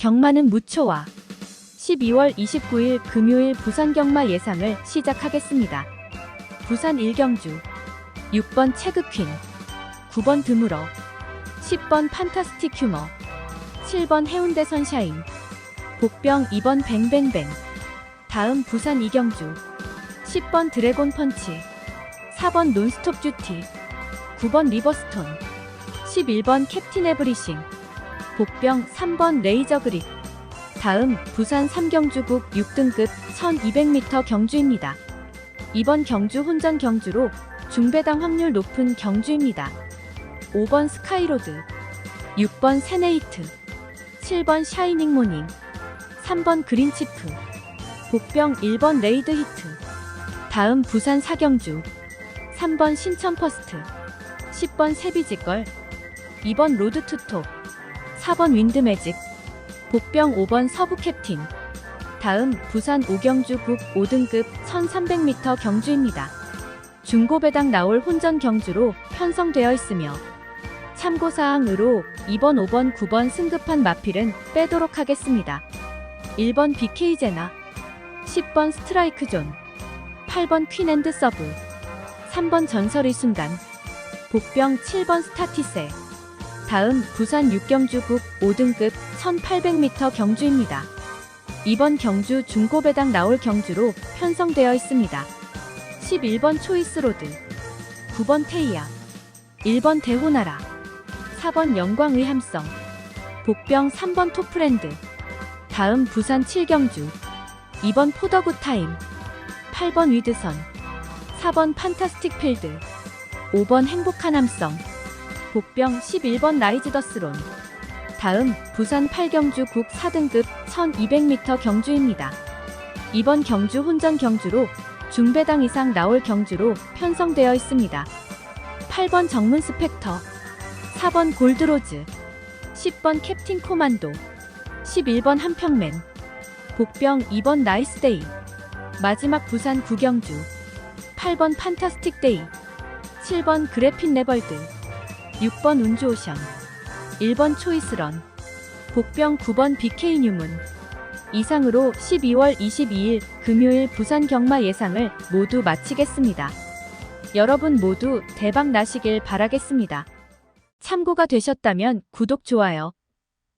경마는 무초와 12월 29일 금요일 부산 경마 예상을 시작하겠습니다. 부산 1경주 6번 체그퀸 9번 드물어 10번 판타스틱 휴머 7번 해운대 선샤인 복병 2번 뱅뱅뱅 다음 부산 2경주 10번 드래곤 펀치 4번 논스톱 듀티 9번 리버스톤 11번 캡틴 에브리싱 복병 3번 레이저 그립 다음 부산 3경주국 6등급 1200m 경주입니다. 이번 경주 혼전 경주로 중배당 확률 높은 경주입니다. 5번 스카이로드 6번 세네이트 7번 샤이닝 모닝 3번 그린치프 복병 1번 레이드 히트 다음 부산 4경주 3번 신천 퍼스트 10번 세비지걸 2번 로드 투톱 4번 윈드 매직 복병 5번 서부 캡틴 다음 부산 오경주국 5등급 1300m 경주입니다. 중고배당 나올 혼전 경주로 편성되어 있으며 참고사항으로 2번, 5번, 9번 승급한 마필은 빼도록 하겠습니다. 1번 BK제나 10번 스트라이크 존 8번 퀸앤드 서브 3번 전설의 순간 복병 7번 스타티세 다음 부산 6경주국 5등급 1800m 경주입니다. 이번 경주 중고배당 나올 경주로 편성되어 있습니다. 11번 초이스로드 9번 테이아 1번 대호나라 4번 영광의 함성 복병 3번 토프랜드 다음 부산 7경주 2번 포더굿 타임 8번 위드선 4번 판타스틱 필드 5번 행복한 함성 복병 11번 라이즈더스론 다음 부산 8경주 국 4등급 1200m 경주입니다. 이번 경주 혼전 경주로 중배당 이상 나올 경주로 편성되어 있습니다. 8번 정문 스펙터 4번 골드로즈 10번 캡틴 코만도 11번 한평맨 복병 2번 나이스데이 마지막 부산 구경주 8번 판타스틱 데이 7번 그래핀 레벌드 6번 운주오션 1번 초이스런 복병 9번 BK 뉴문 이상으로 12월 22일 금요일 부산 경마 예상을 모두 마치겠습니다. 여러분 모두 대박 나시길 바라겠습니다. 참고가 되셨다면 구독, 좋아요,